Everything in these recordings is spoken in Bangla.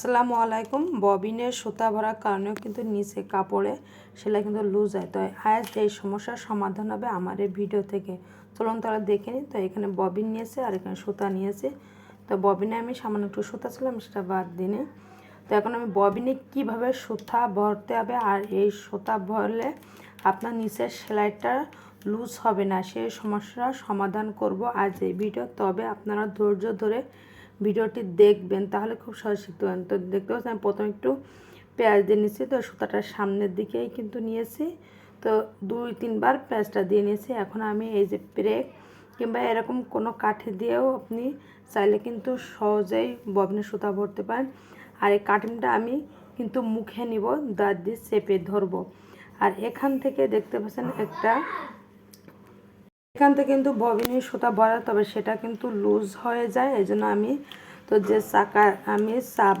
আসসালামু আলাইকুম। ববিনের সুতা ভরার কারণেও কিন্তু নিচে কাপড়ে সেলাই কিন্তু লুজ হয়। তো আজ এই সমস্যার সমাধান হবে আমার এই ভিডিও থেকে। চলুন তারা দেখে নিই। তো এখানে ববিন নিয়েছে আর এখানে সুতা নিয়েছে। তো ববিনে আমি সামান্য একটু সুতা ছিলাম, সেটা বাদ দিনে তো এখন আমি ববিনে কীভাবে সুতা ভরতে হবে আর এই সুতা ভরলে আপনার নিচের সেলাইটা লুজ হবে না সেই সমস্যার সমাধান করব আজ এই ভিডিও। তবে আপনারা ধৈর্য ধরে ভিডিওটি দেখবেন, তাহলে খুব সহজ শিখতে পারেন তো দেখতে পাচ্ছেন, আমি প্রথমে একটু পেঁয়াজ দিয়ে নিয়েছি, তো সুতাটার সামনের দিকেই কিন্তু নিয়েছি। তো দুই তিনবার পেঁয়াজটা দিয়ে নিয়েছি। এখন আমি এই যে ব্রেক কিংবা এরকম কোনো কাঠি দিয়েও আপনি চাইলে কিন্তু সহজেই ববিনের সুতা ভরতে পারেন। আর এই কাটিংটা আমি কিন্তু মুখে নিব, দাঁত দিয়ে চেপে ধরবো। আর এখান থেকে দেখতে পাচ্ছেন একটা এখান থেকে কিন্তু ববিনের সুতা ভরা তবে সেটা কিন্তু লুজ হয়ে যায় এই জন্য আমি তো যে চাকা আমি চাপ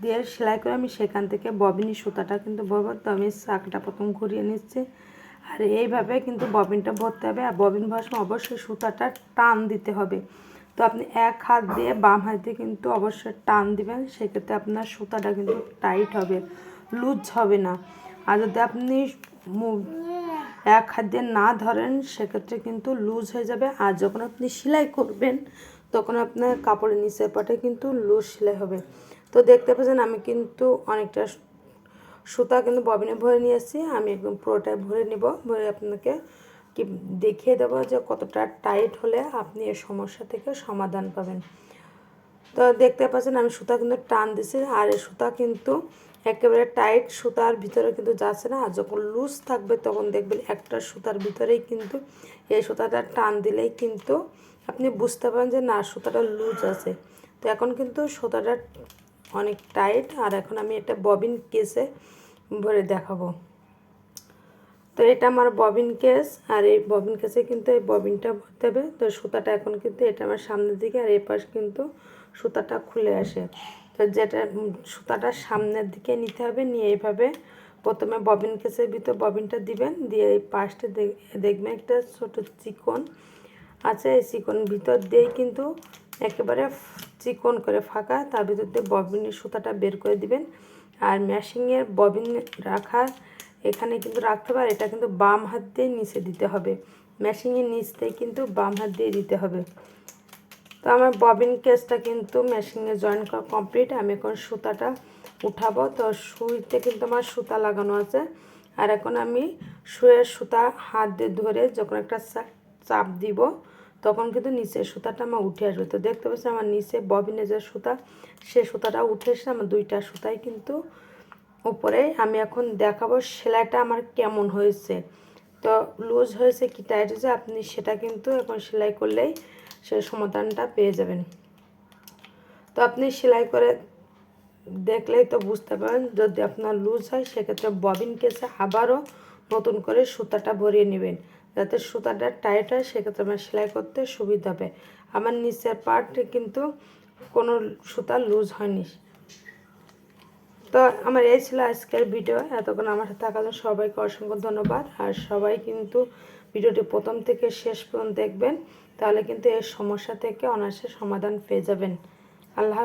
দিয়ে সেলাই করে আমি সেখান থেকে ববিনি সুতাটা কিন্তু ভরবো তো আমি চাকটা প্রথম ঘুরিয়ে নিচ্ছি। আর এইভাবে কিন্তু ববিনটা ভরতে হবে, আর ববিন ভরার সময় অবশ্যই সুতাটা টান দিতে হবে। তো আপনি এক হাত দিয়ে বাম হাত দিয়ে কিন্তু অবশ্যই টান দিবেন, সেক্ষেত্রে আপনার সুতাটা কিন্তু টাইট হবে, লুজ হবে না। আর যদি আপনি এক হাত দিয়ে না ধরেন, সেক্ষেত্রে কিন্তু লুজ হয়ে যাবে। আর যখন আপনি সেলাই করবেন, তখন আপনার কাপড়ের নিচের পাটে কিন্তু লুজ সেলাই হবে। তো দেখতে পাচ্ছেন, আমি কিন্তু অনেকটা সুতা কিন্তু ববিনে ভরে নিয়েছি। আমি একদম পুরোটাই ভরে নিব। ভরে আপনাকে কি দেখিয়ে দেবো যে কতটা টাইট হলে আপনি এই সমস্যা থেকে সমাধান পাবেন। তো দেখতে পাচ্ছেন আমি সুতা কিন্তু টান দিছি, আর এই সুতা কিন্তু একেবারে টাইট সুতার ভিতরে কিন্তু যাচ্ছে না, আর যখন লুজ থাকবে তখন দেখবেন একটা সুতার ভিতরেই কিন্তু এই সুতাটা টান দিলেই কিন্তু আপনি বুঝতে পারেন যে না, সুতাটা লুজ আছে। তো এখন কিন্তু সুতাটা অনেক টাইট, আর এখন আমি এটা ববিন কেসে ভরে দেখাবো। তো এটা আমার ববিন কেস, আর এই ববিন কেসে কিন্তু এই ববিনটা ভরতে হবে। তো সুতাটা এখন কিন্তু এটা আমার সামনের দিকে, আর এই পাশ কিন্তু সুতাটা খুলে আসে। তো যেটা সুতাটা সামনের দিকে নিতে হবে, নিয়ে এইভাবে প্রথমে ববিন কেসের ভিতর ববিনটা দিবেন, দিয়ে এই পাশটা দেখবেন একটা ছোট চিকন আছে, এই চিকন ভিতর দিয়েই কিন্তু একেবারে চিকন করে ফাঁকা, তার ভিতর দিয়ে ববিনের সুতাটা বের করে দিবেন। আর ম্যাশিংয়ের ববিন রাখার এখানে কিন্তু রাখতে পারে এটা কিন্তু বাম হাত দিয়ে নিচে দিতে হবে। ম্যাশিংয়ের নিচ কিন্তু বাম হাত দিয়ে দিতে হবে। তো আমার ববিন কেসটা কিন্তু মেশিনে জয়েন করা কমপ্লিট আমি এখন সুতাটা উঠাবো। তো সুইতে কিন্তু আমার সুতা লাগানো আছে। আর এখন আমি শুয়ের সুতা হাত দিয়ে ধরে যখন একটা চাপ দিব, তখন কিন্তু নিচের সুতাটা আমার উঠে আসবে। তো দেখতে পাচ্ছি আমার নিচে ববিনে যে সুতা, সে সুতাটা উঠে এসে আমার দুইটা সুতাই কিন্তু উপরে আমি এখন দেখাবো সেলাইটা আমার কেমন হয়েছে। তো লুজ হয়েছে কি টাইট হয়েছে, আপনি সেটা কিন্তু এখন সেলাই করলেই সে সমাধানটা পেয়ে যাবেন। তো আপনি সেলাই করে দেখলেই তো বুঝতে পারেন যদি আপনার লুজ হয় সেক্ষেত্রে ববিন কেসে আবারও নতুন করে সুতাটা ভরিয়ে নেবেন। যাতে সুতাটা টাইট হয়, সেক্ষেত্রে আমার সেলাই করতে সুবিধা হবে। আমার নিচের পার্টে কিন্তু কোনো সুতা লুজ হয়নি। তো আমার এই ছিল আজকের ভিডিও এতক্ষণ আমার সাথে থাকার জন্য সবাইকে অসংখ্য ধন্যবাদ। আর সবাই কিন্তু ভিডিওটি প্রথম থেকে শেষ পর্যন্ত দেখবেন, তাহলে কিন্তু এই সমস্যা থেকে অনায়াসে সমাধান পেয়ে যাবেন। আল্লাহ